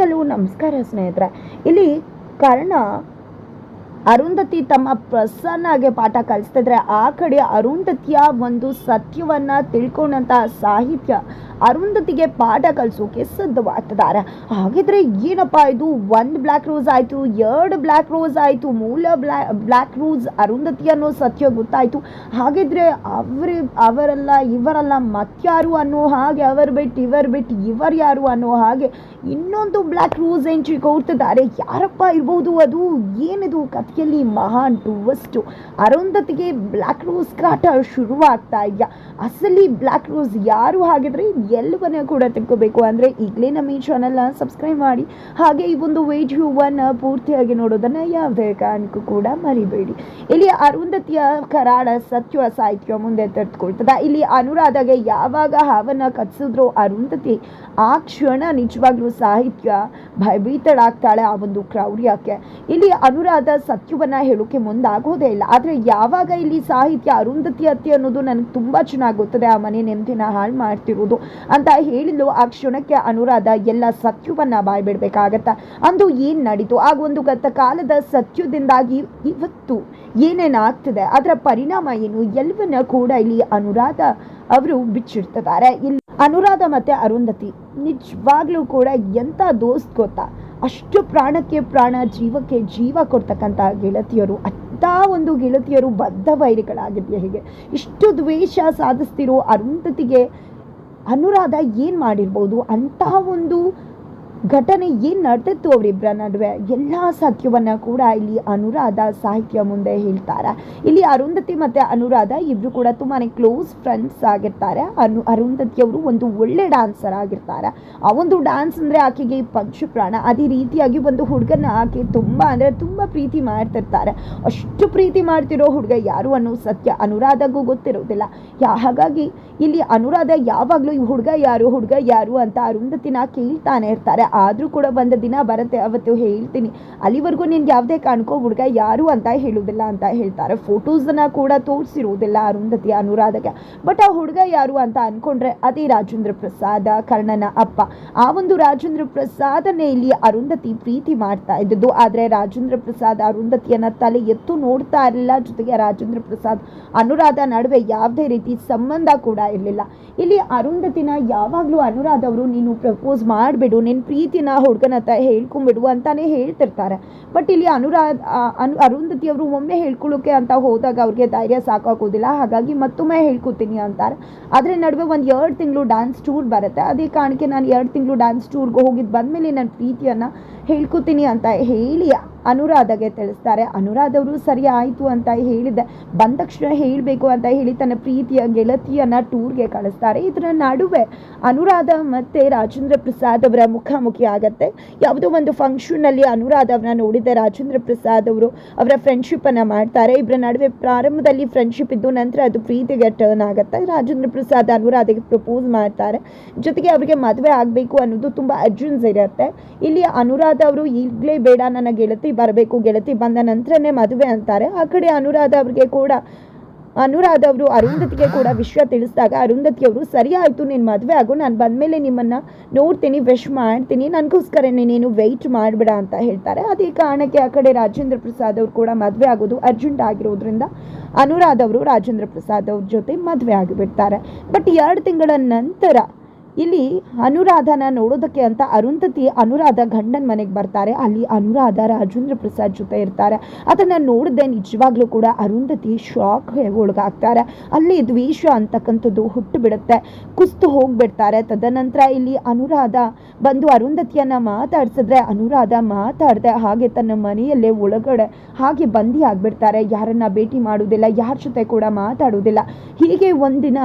Hello ನಮಸ್ಕಾರ ಸ್ನೇಹಿತರೆ. ಇಲ್ಲಿ ಕಾರಣ ಅರುಂಧತಿ ತಮ್ಮ ಪ್ರಸನ್ನಾಗೆ ಪಾಠ ಕಲಿಸ್ತಿದ್ರೆ ಆ ಕಡೆ ಅರುಂಧತಿಯ ಒಂದು ಸತ್ಯವನ್ನ ತಿಳ್ಕೊಂಡಂತ ಸಾಹಿತ್ಯ ಅರುಂಧತಿಗೆ ಪಾಠ ಕಲಿಸೋಕೆ ಸಿದ್ಧವಾಗ್ತಿದ್ದಾರೆ. ಹಾಗಿದ್ರೆ ಏನಪ್ಪ ಇದು? ಒಂದು ಬ್ಲ್ಯಾಕ್ ರೋಸ್ ಆಯ್ತು, ಎರಡು ಬ್ಲ್ಯಾಕ್ ರೋಸ್ ಆಯ್ತು, ಮೂಲ ಬ್ಲ್ಯಾ ಬ್ಲ್ಯಾಕ್ ರೋಸ್ ಅರುಂಧತಿ ಅನ್ನೋ ಸತ್ಯ ಗೊತ್ತಾಯ್ತು. ಹಾಗಿದ್ರೆ ಅವ್ರ, ಅವರೆಲ್ಲ, ಇವರೆಲ್ಲ ಮತ್ಯಾರು ಅನ್ನೋ ಹಾಗೆ, ಅವರು ಬಿಟ್ಟು ಇವರು ಬಿಟ್ಟು ಇವರ್ ಯಾರು ಅನ್ನೋ ಹಾಗೆ ಇನ್ನೊಂದು ಬ್ಲ್ಯಾಕ್ ರೋಸ್ ಎಂಟ್ರಿ ಕೊಡ್ತಿದ್ದಾರೆ. ಯಾರಪ್ಪ ಇರ್ಬೋದು ಅದು? ಏನಿದು ಕಥೆಯಲ್ಲಿ ಮಹಾನ್ ಟುವಸ್ಟು ಅರುಂಧತಿಗೆ ಬ್ಲ್ಯಾಕ್ ರೋಸ್ ಕಾಟ ಶುರುವಾಗ್ತಾ ಇದೆಯಾ? ಅಸಲಿ ಬ್ಲ್ಯಾಕ್ ರೋಸ್ ಯಾರು ಹಾಗಿದ್ರೆ ಎಲ್ಲವನ್ನ ಕೂಡ ತಿಳ್ಕೋಬೇಕು. ಅಂದರೆ ಈಗಲೇ ನಮ್ಮ ಈ ಚಾನಲ್ನ ಸಬ್ಸ್ಕ್ರೈಬ್ ಮಾಡಿ. ಹಾಗೆ ಈ ಒಂದು ವಿಡಿಯೋವನ್ನು ಪೂರ್ತಿಯಾಗಿ ನೋಡೋದನ್ನು ಯಾವುದೇ ಕಾರಣಕ್ಕೂ ಕೂಡ ಮರಿಬೇಡಿ. ಇಲ್ಲಿ ಅರುಂಧತಿಯ ಕರಾಳ ಸತ್ಯ ಸಾಹಿತ್ಯ ಮುಂದೆ ತರ್ತ್ಕೊಳ್ತದ ಇಲ್ಲಿ ಅನುರಾಧಗೆ ಯಾವಾಗ ಹಾವನ್ನು ಕಚ್ಚಿದ್ರು ಅರುಂಧತಿ, ಆ ಕ್ಷಣ ನಿಜವಾಗ್ಲೂ ಸಾಹಿತ್ಯ ಭಯಭೀತಳಾಗ್ತಾಳೆ ಆ ಒಂದು ಕ್ರೌರ್ಯಕ್ಕೆ. ಇಲ್ಲಿ ಅನುರಾಧ ಸತ್ಯವನ್ನ ಹೇಳೋಕೆ ಮುಂದಾಗೋದೇ ಇಲ್ಲ. ಆದರೆ ಯಾವಾಗ ಇಲ್ಲಿ ಸಾಹಿತ್ಯ, ಅರುಂಧತಿ ಹತ್ತಿ ಅನ್ನೋದು ನನಗೆ ತುಂಬಾ ಚೆನ್ನಾಗಿ ಗೊತ್ತದೆ. ಆ ಮನೆ ನೆಮ್ಮದಿನ ಹಾಳು ಮಾಡ್ತಿರೋದು ಅಂತ ಹೇಳಿದ್ಲು. ಆ ಕ್ಷಣಕ್ಕೆ ಅನುರಾಧ ಎಲ್ಲ ಸತ್ಯವನ್ನ ಬಾಯ್ಬಿಡ್ಬೇಕಾಗತ್ತ? ಅಂದು ಏನ್ ನಡೀತು? ಆಗ ಒಂದು ಗತ ಕಾಲದ ಸತ್ಯದಿಂದಾಗಿ ಇವತ್ತು ಏನೇನಾಗ್ತಿದೆ? ಅದರ ಪರಿಣಾಮ ಏನು? ಎಲ್ಲವನ್ನ ಕೂಡ ಇಲ್ಲಿ ಅನುರಾಧ ಅವರು ಬಿಚ್ಚಿಡ್ತಿದ್ದಾರೆ. ಇಲ್ಲಿ ಅನುರಾಧ ಮತ್ತೆ ಅರುಂಧತಿ ನಿಜವಾಗ್ಲೂ ಕೂಡ ಎಂಥ ದೋಸ್ತ್ ಗೊತ್ತಾ? ಅಷ್ಟು ಪ್ರಾಣಕ್ಕೆ ಪ್ರಾಣ, ಜೀವಕ್ಕೆ ಜೀವ ಕೊಡ್ತಕ್ಕಂಥ ಗೆಳತಿಯರು ಅಂಥ ಒಂದು ಗೆಳತಿಯರು ಬದ್ಧ ವೈರಿಗಳಾಗಿದೆಯಾ ಹೀಗೆ? ಇಷ್ಟು ದ್ವೇಷ ಸಾಧಿಸ್ತಿರೋ ಅರುಂಧತಿಗೆ ಅನುರಾಧ ಏನು ಮಾಡಿರ್ಬೋದು? ಅಂತಹ ಒಂದು ಘಟನೆ ಏನು ನಡೆದಿತ್ತು ಅವರಿಬ್ಬರ ನಡುವೆ? ಎಲ್ಲ ಸತ್ಯವನ್ನ ಕೂಡ ಇಲ್ಲಿ ಅನುರಾಧ ಸಾಹಿತ್ಯ ಮುಂದೆ ಹೇಳ್ತಾರೆ. ಇಲ್ಲಿ ಅರುಂಧತಿ ಮತ್ತೆ ಅನುರಾಧ ಇಬ್ಬರು ಕೂಡ ತುಂಬಾನೇ ಕ್ಲೋಸ್ ಫ್ರೆಂಡ್ಸ್ ಆಗಿರ್ತಾರೆ. ಅನು ಅರುಂಧತಿ ಅವರು ಒಂದು ಒಳ್ಳೆ ಡಾನ್ಸರ್ ಆಗಿರ್ತಾರೆ. ಆ ಒಂದು ಡಾನ್ಸ್ ಅಂದ್ರೆ ಆಕೆಗೆ ಪಂಚಪ್ರಾಣ. ಅದೇ ರೀತಿಯಾಗಿ ಒಂದು ಹುಡುಗನ ಆಕೆ ತುಂಬಾ ಅಂದ್ರೆ ತುಂಬಾ ಪ್ರೀತಿ ಮಾಡ್ತಿರ್ತಾರೆ. ಅಷ್ಟು ಪ್ರೀತಿ ಮಾಡ್ತಿರೋ ಹುಡುಗ ಯಾರು ಅನ್ನೋ ಸತ್ಯ ಅನುರಾಧಗೂ ಗೊತ್ತಿರೋದಿಲ್ಲ. ಯಾ ಹಾಗಾಗಿ ಇಲ್ಲಿ ಅನುರಾಧ ಯಾವಾಗಲೂ ಈ ಹುಡುಗ ಯಾರು ಹುಡುಗ ಯಾರು ಅಂತ ಅರುಂಧತಿನ ಕೇಳ್ತಾನೆ ಇರ್ತಾರೆ. ಆದರೂ ಕೂಡ ಒಂದು ದಿನ ಬರುತ್ತೆ ಅವತ್ತು ಹೇಳ್ತೀನಿ. ಅಲ್ಲಿವರೆಗೂ ನಿನ್ಗೆ ಯಾವುದೇ ಕಾಣ್ಕೋ ಹುಡುಗ ಯಾರು ಅಂತ ಹೇಳುವುದಿಲ್ಲ ಅಂತ ಹೇಳ್ತಾರೆ. ಫೋಟೋಸನ್ನ ಕೂಡ ತೋರಿಸಿರುವುದಿಲ್ಲ ಅರುಂಧತಿ ಅನುರಾಧಗೆ. ಬಟ್ ಆ ಹುಡುಗ ಯಾರು ಅಂತ ಅನ್ಕೊಂಡ್ರೆ ಅದೇ ರಾಜೇಂದ್ರ ಪ್ರಸಾದ, ಕರ್ಣನ ಅಪ್ಪ. ಆ ಒಂದು ರಾಜೇಂದ್ರ ಪ್ರಸಾದನೇ ಇಲ್ಲಿ ಅರುಂಧತಿ ಪ್ರೀತಿ ಮಾಡ್ತಾ ಇದ್ದದ್ದು. ಆದರೆ ರಾಜೇಂದ್ರ ಪ್ರಸಾದ್ ಅರುಂಧತಿಯನ್ನ ತಲೆ ಎತ್ತು ನೋಡ್ತಾ ಇರಲಿಲ್ಲ. ಜೊತೆಗೆ ರಾಜೇಂದ್ರ ಪ್ರಸಾದ್ ಅನುರಾಧ ನಡುವೆ ಯಾವುದೇ ರೀತಿ ಸಂಬಂಧ ಕೂಡ ಇರಲಿಲ್ಲ. ಇಲ್ಲಿ ಅರುಂಧತಿನ ಯಾವಾಗಲೂ ಅನುರಾಧ ಅವರು, ನೀನು ಪ್ರಪೋಸ್ ಮಾಡಿಬಿಡು. ನಿನ್ನ ಪ್ರೀತಿನ ಹುಡುಗನ ಹತ್ರ ಹೇಳ್ಕೊಂಬಿಡು ಅಂತಾನೆ ಹೇಳ್ತಿರ್ತಾರೆ. ಬಟ್ ಇಲ್ಲಿ ಅನುರಾಧ ಅನು, ಅರುಂಧತಿ ಅವರು ಒಮ್ಮೆ ಹೇಳ್ಕೊಳ್ಳೋಕೆ ಅಂತ ಹೋದಾಗ ಅವ್ರಿಗೆ ಧೈರ್ಯ ಸಾಕಾಗೋದಿಲ್ಲ. ಹಾಗಾಗಿ ಮತ್ತೊಮ್ಮೆ ಹೇಳ್ಕೊತೀನಿ ಅಂತಾರೆ. ಆದರೆ ನಡುವೆ ಒಂದು ಎರಡು ತಿಂಗಳು ಡ್ಯಾನ್ಸ್ ಟೂರ್ ಬರುತ್ತೆ. ಅದೇ ಕಾರಣಕ್ಕೆ ನಾನು ಎರಡು ತಿಂಗಳು ಡ್ಯಾನ್ಸ್ ಟೂರ್ಗೆ ಹೋಗಿದ್ದು ಬಂದಮೇಲೆ ನನ್ನ ಪ್ರೀತಿಯನ್ನು ಹೇಳ್ಕೊತೀನಿ ಅಂತ ಹೇಳಿ ಅನುರಾಧಗೆ ತಿಳಿಸ್ತಾರೆ. ಅನುರಾಧ ಅವರು ಸರಿ ಆಯಿತು ಅಂತ ಹೇಳಿದೆ ಬಂದ ತಕ್ಷಣ ಹೇಳಬೇಕು ಅಂತ ಹೇಳಿ ತನ್ನ ಪ್ರೀತಿಯ ಗೆಳತಿಯನ್ನ ಟೂರ್ಗೆ ಕಳಿಸ್ತಾರೆ. ಇದರ ನಡುವೆ ಅನುರಾಧ ಮತ್ತು ರಾಜೇಂದ್ರ ಪ್ರಸಾದ್ ಅವರ ಮುಖಾಮುಖಿ ಆಗತ್ತೆ. ಯಾವುದೋ ಒಂದು ಫಂಕ್ಷನ್ನಲ್ಲಿ ಅನುರಾಧ ಅವರನ್ನ ನೋಡಿದ್ದೆ, ರಾಜೇಂದ್ರ ಪ್ರಸಾದ್ ಅವರು ಅವರ ಫ್ರೆಂಡ್ಶಿಪ್ಪನ್ನು ಮಾಡ್ತಾರೆ. ಇಬ್ಬರ ನಡುವೆ ಪ್ರಾರಂಭದಲ್ಲಿ ಫ್ರೆಂಡ್ಶಿಪ್ ಇದ್ದು ನಂತರ ಅದು ಪ್ರೀತಿಗೆ ಟರ್ನ್ ಆಗುತ್ತೆ. ರಾಜೇಂದ್ರ ಪ್ರಸಾದ್ ಅನುರಾಧಗೆ ಪ್ರಪೋಸ್ ಮಾಡ್ತಾರೆ. ಜೊತೆಗೆ ಅವರಿಗೆ ಮದುವೆ ಆಗಬೇಕು ಅನ್ನೋದು ತುಂಬ ಅರ್ಜೆನ್ಸ್ ಇರುತ್ತೆ. ಇಲ್ಲಿ ಅನುರಾಧ ಅವರು ಈಗಲೇ ಬೇಡ, ನನ್ನ ಗೆಳತಿ ಬರಬೇಕು, ಗೆಳತಿ ಬಂದ ನಂತರನೇ ಮದುವೆ ಅಂತಾರೆ. ಆ ಕಡೆ ಅನುರಾಧ ಅವ್ರಿಗೆ ಕೂಡ, ಅನುರಾಧ ಅವರು ಅರುಂಧತಿಗೆ ಕೂಡ ವಿಷಯ ತಿಳಿಸಿದಾಗ, ಅರುಂಧತಿ ಅವರು, ಸರಿ ಆಯಿತು, ನೀನು ಮದುವೆ ಆಗು, ನಾನು ಬಂದಮೇಲೆ ನಿಮ್ಮನ್ನು ನೋಡ್ತೀನಿ ವಿಶ್ ಮಾಡ್ತೀನಿ ನನಗೋಸ್ಕರ ನೀನೇನು ವೆಯ್ಟ್ ಮಾಡಬೇಡ ಅಂತ ಹೇಳ್ತಾರೆ. ಅದೇ ಕಾರಣಕ್ಕೆ ಆ ಕಡೆ ರಾಜೇಂದ್ರ ಪ್ರಸಾದ್ ಅವರು ಕೂಡ ಮದುವೆ ಆಗೋದು ಅರ್ಜೆಂಟ್ ಆಗಿರೋದ್ರಿಂದ ಅನುರಾಧ ಅವರು ರಾಜೇಂದ್ರ ಪ್ರಸಾದ್ ಅವ್ರ ಜೊತೆ ಮದುವೆ ಆಗಿಬಿಡ್ತಾರೆ. ಬಟ್ ಎರಡು ತಿಂಗಳ ನಂತರ ಇಲ್ಲಿ ಅನುರಾಧನ ನೋಡೋದಕ್ಕೆ ಅಂತ ಅರುಂಧತಿ ಅನುರಾಧ ಗಂಡನ ಮನೆಗೆ ಬರ್ತಾರೆ. ಅಲ್ಲಿ ಅನುರಾಧ ರಾಜೇಂದ್ರ ಪ್ರಸಾದ್ ಜೊತೆ ಇರ್ತಾರೆ. ಅದನ್ನು ನೋಡಿದೆ ನಿಜವಾಗ್ಲೂ ಕೂಡ ಅರುಂಧತಿ ಶಾಕ್ ಒಳಗಾಗ್ತಾರೆ. ಅಲ್ಲಿ ದ್ವೇಷ ಅಂತಕ್ಕಂಥದ್ದು ಹುಟ್ಟು ಬಿಡುತ್ತೆ ಕುಸ್ತು ಹೋಗ್ಬಿಡ್ತಾರೆ. ತದನಂತರ ಇಲ್ಲಿ ಅನುರಾಧ ಬಂದು ಅರುಂಧತಿಯನ್ನು ಮಾತಾಡ್ಸಿದ್ರೆ ಅನುರಾಧ ಮಾತಾಡದೆ ಹಾಗೆ ತನ್ನ ಮನೆಯಲ್ಲೇ ಒಳಗಡೆ ಹಾಗೆ ಬಂದಿ ಆಗಿಬಿಡ್ತಾರೆ. ಯಾರನ್ನ ಭೇಟಿ ಮಾಡುವುದಿಲ್ಲ, ಯಾರ ಜೊತೆ ಕೂಡ ಮಾತಾಡುವುದಿಲ್ಲ. ಹೀಗೆ ಒಂದಿನ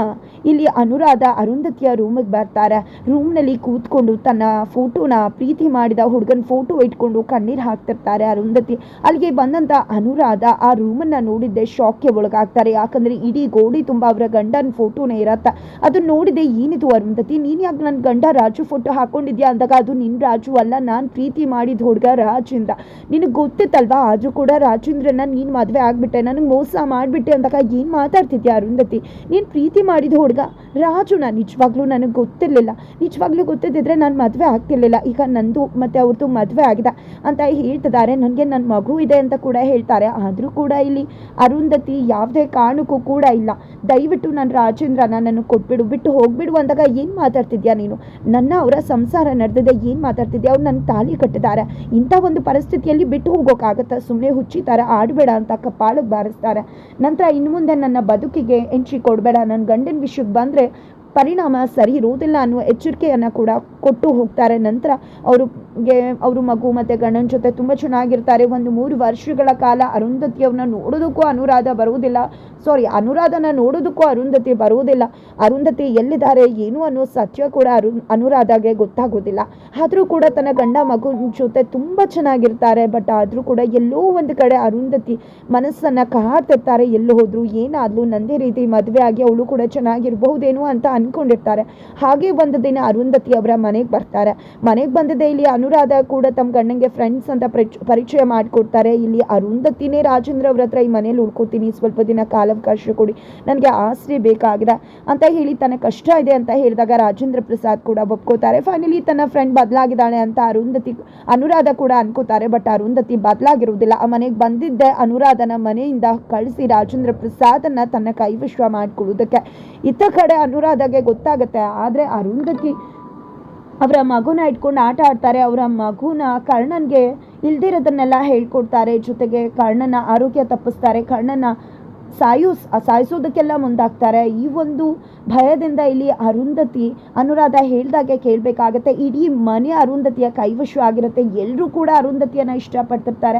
ಇಲ್ಲಿ ಅನುರಾಧ ಅರುಂಧತಿಯ ರೂಮಿಗೆ ಬರ್ತಾರೆ. ರೂಮ್ನಲ್ಲಿ ಕೂತ್ಕೊಂಡು ತನ್ನ ಫೋಟೋನ ಪ್ರೀತಿ ಮಾಡಿದ ಹುಡುಗನ ಫೋಟೋ ಇಟ್ಕೊಂಡು ಕಣ್ಣೀರು ಹಾಕ್ತಿರ್ತಾರೆ ಅರುಂಧತಿ. ಅಲ್ಲಿಗೆ ಬಂದಂತ ಅನುರಾಧ ಆ ರೂಮನ್ನ ನೋಡಿದ್ದೆ ಶಾಕ್ಗೆ ಒಳಗಾಗ್ತಾರೆ. ಯಾಕಂದ್ರೆ ಇಡೀ ಗೋಡಿ ತುಂಬ ಅವರ ಗಂಡನ ಫೋಟೋನೇ ಇರತ್ತ. ಅದು ನೋಡಿದೆ ಏನಿದು ಅರುಂಧತಿ? ನೀನ್ ಯಾಕೆ ನನ್ನ ಗಂಡ ರಾಜು ಫೋಟೋ ಹಾಕೊಂಡಿದ್ಯಾ ಅಂದಾಗ ಅದು ನಿನ್ ರಾಜು ಅಲ್ಲ, ನಾನು ಪ್ರೀತಿ ಮಾಡಿದ ಹುಡುಗ ರಾಜೇಂದ್ರ. ನಿನಗೆ ಗೊತ್ತಿತ್ತಲ್ವಾ? ಆದ್ರೂ ಕೂಡ ರಾಜೇಂದ್ರನ ನೀನ್ ಮದುವೆ ಆಗ್ಬಿಟ್ಟೆ, ನನಗೆ ಮೋಸ ಮಾಡ್ಬಿಟ್ಟೆ ಅಂದಾಗ ಏನ್ ಮಾತಾಡ್ತಿದ್ಯಾ ಅರುಂಧತಿ? ನೀನ್ ಪ್ರೀತಿ ಮಾಡಿದ ಹುಡುಗ ರಾಜುನ ನಿಜವಾಗ್ಲೂ ನನಗೆ ಗೊತ್ತೇ ಗೊತ್ತಿರಲಿಲ್ಲ. ನಿಜವಾಗ್ಲೂ ಗೊತ್ತಿದ್ದಿದ್ರೆ ನಾನು ಮದುವೆ ಆಗ್ತಿರ್ಲಿಲ್ಲ. ಈಗ ನಂದು ಮತ್ತು ಅವ್ರದ್ದು ಮದುವೆ ಆಗಿದೆ ಅಂತ ಹೇಳ್ತಿದ್ದಾರೆ. ನನಗೆ ನನ್ನ ಮಗು ಇದೆ ಅಂತ ಕೂಡ ಹೇಳ್ತಾರೆ. ಆದರೂ ಕೂಡ ಇಲ್ಲಿ ಅರುಂಧತಿ ಯಾವುದೇ ಕಾರಣಕ್ಕೂ ಕೂಡ ಇಲ್ಲ. ದಯವಿಟ್ಟು ನನ್ನ ರಾಜೇಂದ್ರನ ನನ್ನ ಕೊಟ್ಬಿಡು, ಬಿಟ್ಟು ಹೋಗ್ಬಿಡು ಅಂದಾಗ ಏನು ಮಾತಾಡ್ತಿದ್ಯಾ ನೀನು? ನನ್ನ ಅವರ ಸಂಸಾರ ನಡೆದಿದೆ, ಏನು ಮಾತಾಡ್ತಿದ್ಯಾ? ಅವ್ರು ನನ್ನ ತಾಲಿ ಕಟ್ಟಿದ್ದಾರೆ. ಇಂಥ ಒಂದು ಪರಿಸ್ಥಿತಿಯಲ್ಲಿ ಬಿಟ್ಟು ಹೋಗೋಕ್ಕಾಗತ್ತಾ ಸುಮ್ಮನೆ ಹುಚ್ಚಿ ಥರ ಆಡಬೇಡ ಅಂತ ಕಪಾಳಕ್ಕೆ ಬಾರಿಸ್ತಾರೆ. ನಂತರ ಇನ್ನು ಮುಂದೆ ನನ್ನ ಬದುಕಿಗೆ ಎಂಟ್ರಿ ಕೊಡಬೇಡ. ನನ್ನ ಗಂಡನ ವಿಷಯಕ್ಕೆ ಬಂದರೆ ಪರಿಣಾಮ ಸರಿ ಇರುವುದಿಲ್ಲ ಅನ್ನುವ ಎಚ್ಚರಿಕೆಯನ್ನು ಕೂಡ ಕೊಟ್ಟು ಹೋಗ್ತಾರೆ. ನಂತರ ಅವ್ರಿಗೆ, ಅವರು ಮಗು ಮತ್ತು ಗಂಡನ ಜೊತೆ ತುಂಬ ಚೆನ್ನಾಗಿರ್ತಾರೆ. ಒಂದು ಮೂರು ವರ್ಷಗಳ ಕಾಲ ಅರುಂಧತಿಯವ್ರನ್ನ ನೋಡೋದಕ್ಕೂ ಅನುರಾಧ ಬರುವುದಿಲ್ಲ. ಸಾರಿ ಅನುರಾಧನ ನೋಡೋದಕ್ಕೂ ಅರುಂಧತಿ ಬರುವುದಿಲ್ಲ. ಅರುಂಧತಿ ಎಲ್ಲಿದ್ದಾರೆ, ಏನು ಅನ್ನೋ ಸತ್ಯ ಕೂಡ ಅರು, ಅನುರಾಧಗೆ ಗೊತ್ತಾಗೋದಿಲ್ಲ ಆದರೂ ಕೂಡ ತನ್ನ ಗಂಡ ಮಗು ಜೊತೆ ತುಂಬ ಚೆನ್ನಾಗಿರ್ತಾರೆ. ಬಟ್ ಆದರೂ ಕೂಡ ಎಲ್ಲೋ ಒಂದು ಕಡೆ ಅರುಂಧತಿ ಮನಸ್ಸನ್ನು ಕಾಡ್ತಿರ್ತಾರೆ ಎಲ್ಲಿ ಹೋದ್ರು ಏನಾದ್ಲು ನಂದೇ ರೀತಿ ಮದುವೆ ಆಗಿ ಅವಳು ಕೂಡ ಚೆನ್ನಾಗಿರ್ಬಹುದೇನೋ ಅಂತ ಅನ್ಕೊಂಡಿರ್ತಾರೆ ಹಾಗೆ ಒಂದು ದಿನ ಅರುಂಧತಿ ಅವರ ಮನೆಗೆ ಬರ್ತಾರೆ. ಮನೆಗೆ ಬಂದದೆ ಇಲ್ಲಿ ಅನುರಾಧ ಕೂಡ ತಮ್ಮ ಗಂಡಂಗೆ ಫ್ರೆಂಡ್ಸ್ ಅಂತ ಪರಿಚ- ಪರಿಚಯ ಮಾಡಿಕೊಡ್ತಾರೆ. ಇಲ್ಲಿ ಅರುಂಧತಿನೇ ರಾಜೇಂದ್ರ ಅವ್ರ ಹತ್ರ ಈ ಮನೇಲಿ ಉಳ್ಕೊತೀನಿ, ಸ್ವಲ್ಪ ದಿನ ಕಾಲಾವಕಾಶ ಕೊಡಿ, ನನಗೆ ಆಸರೆ ಬೇಕಾಗಿದೆ ಅಂತ ಹೇಳಿ ತನ್ನ ಕಷ್ಟ ಇದೆ ಅಂತ ಹೇಳಿದಾಗ ರಾಜೇಂದ್ರ ಪ್ರಸಾದ್ ಕೂಡ ಒಪ್ಕೋತಾರೆ. ಫೈನಲಿ ತನ್ನ ಫ್ರೆಂಡ್ ಬದಲಾಗಿದ್ದಾಳೆ ಅಂತ ಅರುಂಧತಿ ಅನುರಾಧ ಕೂಡ ಅನ್ಕೋತಾರೆ. ಬಟ್ ಅರುಂಧತಿ ಬದಲಾಗಿರುವುದಿಲ್ಲ. ಆ ಮನೆಗೆ ಬಂದಿದ್ದೆ ಅನುರಾಧನ ಮನೆಯಿಂದ ಕಳಿಸಿ ರಾಜೇಂದ್ರ ಪ್ರಸಾದನ್ನ ತನ್ನ ಕೈವಶ ಮಾಡಿಕೊಳ್ಳುವುದಕ್ಕೆ. ಇತ್ತ ಕಡೆ ಅನುರಾಧಗೆ ಗೊತ್ತಾಗುತ್ತೆ. ಆದರೆ ಅರುಂಧತಿ ಅವರ ಮಗುನ ಇಟ್ಕೊಂಡು ಆಟ ಆಡ್ತಾರೆ. ಅವರ ಮಗುನ ಕರ್ಣನ್ಗೆ ಇಲ್ದಿರೋದನ್ನೆಲ್ಲ ಹೇಳ್ಕೊಡ್ತಾರೆ. ಜೊತೆಗೆ ಕರ್ಣನ ಆರೋಗ್ಯ ತಪ್ಪಿಸ್ತಾರೆ. ಕರ್ಣನ ಸಾಯೋ ಸಾಯಿಸೋದಕ್ಕೆಲ್ಲ ಮುಂದಾಗ್ತಾರೆ. ಈ ಒಂದು ಭಯದಿಂದ ಇಲ್ಲಿ ಅರುಂಧತಿ, ಅನುರಾಧ ಹೇಳ್ದಾಗೆ ಕೇಳಬೇಕಾಗತ್ತೆ. ಇಡೀ ಮನೆ ಅರುಂಧತಿಯ ಕೈವಶ ಆಗಿರುತ್ತೆ. ಎಲ್ಲರೂ ಕೂಡ ಅರುಂಧತಿಯನ್ನು ಇಷ್ಟಪಡ್ತಿರ್ತಾರೆ.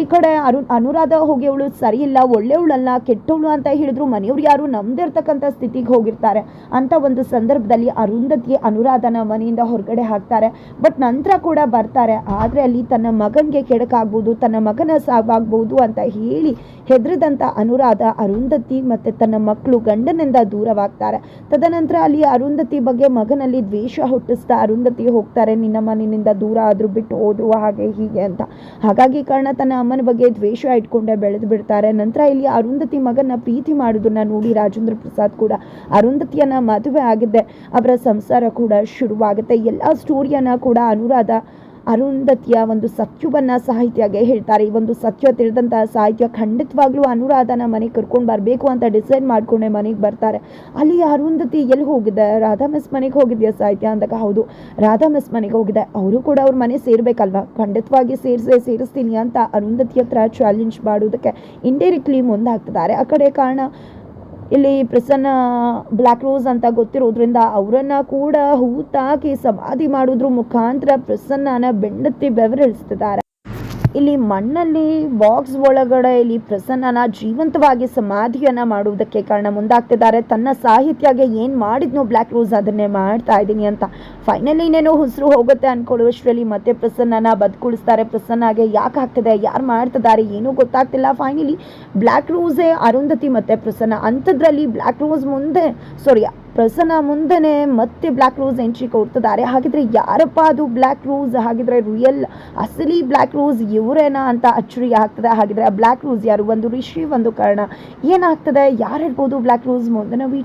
ಈ ಕಡೆ ಅರು, ಅನುರಾಧ ಹೋಗಿ ಅವಳು ಸರಿ ಒಳ್ಳೆಯವಳಲ್ಲ ಕೆಟ್ಟವಳು ಅಂತ ಹೇಳಿದ್ರು ಮನೆಯವ್ರು ಯಾರು ನಮ್ದಿರ್ತಕ್ಕಂಥ ಸ್ಥಿತಿಗೆ ಹೋಗಿರ್ತಾರೆ. ಅಂತ ಒಂದು ಸಂದರ್ಭದಲ್ಲಿ ಅರುಂಧತಿ ಅನುರಾಧನ ಮನೆಯಿಂದ ಹೊರಗಡೆ ಹಾಕ್ತಾರೆ. ಬಟ್ ನಂತರ ಕೂಡ ಬರ್ತಾರೆ. ಆದರೆ ಅಲ್ಲಿ ತನ್ನ ಮಗನಿಗೆ ಕೆಡಕಾಗ್ಬೋದು, ತನ್ನ ಮಗನ ಸಾವಾಗ್ಬೋದು ಅಂತ ಹೇಳಿ ಹೆದರಿದಂಥ ಅನುರಾಧ ಅರುಂಧತಿ ಮತ್ತು ತನ್ನ ಮಕ್ಕಳು ಗಂಡನಿಂದ ದೂರವಾಗ್ತಾರೆ. ತದನಂತರ ಅಲ್ಲಿ ಅರುಂಧತಿ ಬಗ್ಗೆ ಮಗನಲ್ಲಿ ದ್ವೇಷ ಹುಟ್ಟಿಸ್ತಾ ಅರುಂಧತಿ ಹೋಗ್ತಾರೆ, ನಿನ್ನ ಮನೆಯಿಂದ ದೂರ ಆದರೂ ಬಿಟ್ಟು ಹೋದ್ರು, ಹಾಗೆ ಹೀಗೆ ಅಂತ. ಹಾಗಾಗಿ ಕಾರಣ ತನ್ನ ಅಮ್ಮನ ಬಗ್ಗೆ ದ್ವೇಷ ಇಟ್ಕೊಂಡೆ ಬೆಳೆದು ಬಿಡ್ತಾರೆ. ನಂತರ ಇಲ್ಲಿ ಅರುಂಧತಿ ಮಗನ ಪ್ರೀತಿ ಮಾಡೋದನ್ನ ನೋಡಿ ರಾಜೇಂದ್ರ ಪ್ರಸಾದ್ ಕೂಡ ಅರುಂಧತಿಯನ್ನ ಮದುವೆ ಆಗಿದ್ದೆ, ಅವರ ಸಂಸಾರ ಕೂಡ ಶುರುವಾಗುತ್ತೆ. ಎಲ್ಲ ಸ್ಟೋರಿಯನ್ನ ಕೂಡ ಅನುರಾಧ ಅರುಂಧತಿಯ ಒಂದು ಸತ್ಯವನ್ನು ಸಾಹಿತ್ಯಗೆ ಹೇಳ್ತಾರೆ. ಈ ಒಂದು ಸತ್ಯ ತಿಳಿದಂತಹ ಸಾಹಿತ್ಯ ಖಂಡಿತವಾಗ್ಲೂ ಅನುರಾಧನ ಮನೆಗೆ ಕರ್ಕೊಂಡು ಬರಬೇಕು ಅಂತ ಡಿಸೈಡ್ ಮಾಡ್ಕೊಂಡೆ ಮನೆಗೆ ಬರ್ತಾರೆ. ಅಲ್ಲಿ ಅರುಂಧತಿ ಎಲ್ಲಿ ಹೋಗಿದೆ? ರಾಧಾ ಮಿಸ್ ಮನೆಗೆ ಹೋಗಿದೆಯಾ ಸಾಹಿತ್ಯ ಅಂದಾಗ? ಹೌದು ರಾಧಾ ಮಿಸ್ ಮನೆಗೆ ಹೋಗಿದೆ. ಅವರು ಕೂಡ ಅವ್ರ ಮನೆ ಸೇರ್ಬೇಕಲ್ವಾ? ಖಂಡಿತವಾಗಿ ಸೇರಿಸೇ, ಸೇರಿಸ್ತೀನಿ ಅಂತ ಅರುಂಧತಿ ಹತ್ರ ಚಾಲೆಂಜ್ ಮಾಡೋದಕ್ಕೆ ಇಂಡೈರೆಕ್ಟ್ಲಿ ಮುಂದಾಗ್ತಿದ್ದಾರೆ. ಆ ಕಡೆ ಕಾರಣ ಇಲ್ಲಿ ಪ್ರಸನ್ನ ಬ್ಲ್ಯಾಕ್ ರೋಸ್ ಅಂತ ಗೊತ್ತಿರೋದ್ರಿಂದ ಅವರನ್ನ ಕೂಡ ಹೂತಾಕಿ ಸಮಾಧಿ ಮಾಡೋದ್ರ ಮುಖಾಂತರ ಪ್ರಸನ್ನನ ಬೆಂಡತ್ತಿ ಬೆವರಿಳಿಸ್ತಿದ್ದಾರೆ ಇಲ್ಲಿ ಮಣ್ಣಲ್ಲಿ ಬಾಕ್ಸ್ ಒಳಗಡೆ ಇಲ್ಲಿ ಪ್ರಸನ್ನನ ಜೀವಂತವಾಗಿ ಸಮಾಧಿಯನ್ನ ಮಾಡುವುದಕ್ಕೆ ಕಾರಣ ಮುಂದಾಗ್ತಿದ್ದಾರೆ. ತನ್ನ ಸಾಹಿತ್ಯಗೆ ಏನು ಮಾಡಿದ್ನೋ ಬ್ಲ್ಯಾಕ್ ರೋಸ್ ಅದನ್ನೇ ಮಾಡ್ತಾ ಇದ್ದೀನಿ ಅಂತ. ಫೈನಲಿ ಇನ್ನೇನೋ ಉಸಿರು ಹೋಗುತ್ತೆ ಅನ್ಕೊಳ್ಳುವಷ್ಟರಲ್ಲಿ ಮತ್ತೆ ಪ್ರಸನ್ನನ ಬದುಕುಳಿಸ್ತಾರೆ. ಪ್ರಸನ್ನಗೆ ಯಾಕೆ ಆಗ್ತದೆ, ಯಾರು ಮಾಡ್ತಿದ್ದಾರೆ ಏನೂ ಗೊತ್ತಾಗ್ತಿಲ್ಲ. ಫೈನಲಿ ಬ್ಲ್ಯಾಕ್ ರೋಸೇ ಅರುಂಧತಿ ಮತ್ತೆ ಪ್ರಸನ್ನ. ಅಂಥದ್ರಲ್ಲಿ ಬ್ಲ್ಯಾಕ್ ರೋಸ್ ಮುಂದೆ ಸಾರಿ ಪ್ರಸನ್ನ ಮುಂದೆನೆ ಮತ್ತೆ ಬ್ಲ್ಯಾಕ್ ರೋಸ್ ಎಂಟ್ರಿ ಕೊಡ್ತಿದ್ದಾರೆ. ಹಾಗಿದ್ರೆ ಯಾರಪ್ಪ ಅದು ಬ್ಲ್ಯಾಕ್ ರೋಸ್ ಹಾಗಿದ್ರೆ ರಿಯಲ್ ಅಸಲಿ ಬ್ಲ್ಯಾಕ್ ರೋಸ್ ಇವರೇನಾ ಅಂತ ಅಚ್ಚರಿ ಆಗ್ತದೆ. ಹಾಗಿದ್ರೆ ಆ ಬ್ಲ್ಯಾಕ್ ರೋಸ್ ಯಾರು? ಒಂದು ಋಷಿ ಒಂದು ಕಾರಣ. ಏನಾಗ್ತದೆ? ಯಾರು ಹೇಳ್ಬೋದು ಬ್ಲ್ಯಾಕ್ ರೋಸ್ ಮುಂದಿನ ನೋಡಿ